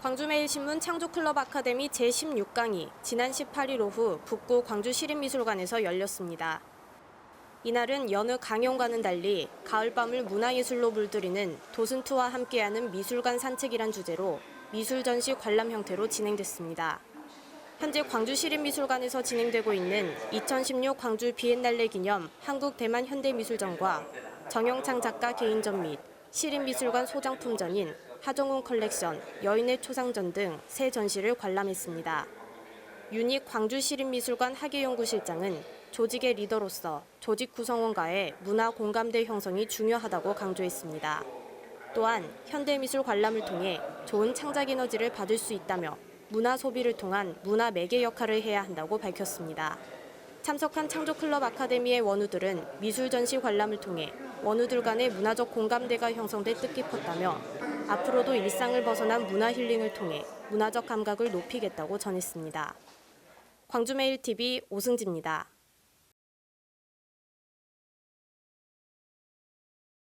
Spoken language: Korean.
광주매일신문 창조클럽 아카데미 제16강이 지난 18일 오후 북구 광주시립미술관에서 열렸습니다. 이날은 여느 강연과는 달리 가을밤을 문화예술로 물들이는 도슨투와 함께하는 미술관 산책이란 주제로 미술 전시 관람 형태로 진행됐습니다. 현재 광주시립미술관에서 진행되고 있는 2016 광주 비엔날레 기념 한국 대만 현대미술전과 정영창 작가 개인전 및 시립미술관 소장품전인 하정훈 컬렉션, 여인의 초상전 등세 전시를 관람했습니다. 유닉 광주시립미술관 학예연구실장은 조직의 리더로서 조직 구성원과의 문화 공감대 형성이 중요하다고 강조했습니다. 또한 현대미술 관람을 통해 좋은 창작 에너지를 받을 수 있다며 문화 소비를 통한 문화 매개 역할을 해야 한다고 밝혔습니다. 참석한 창조클럽 아카데미의 원우들은 미술 전시 관람을 통해 원우들 간의 문화적 공감대가 형성돼 뜻깊었다며 앞으로도 일상을 벗어난 문화 힐링을 통해 문화적 감각을 높이겠다고 전했습니다. 광주메일TV 오승지입니다.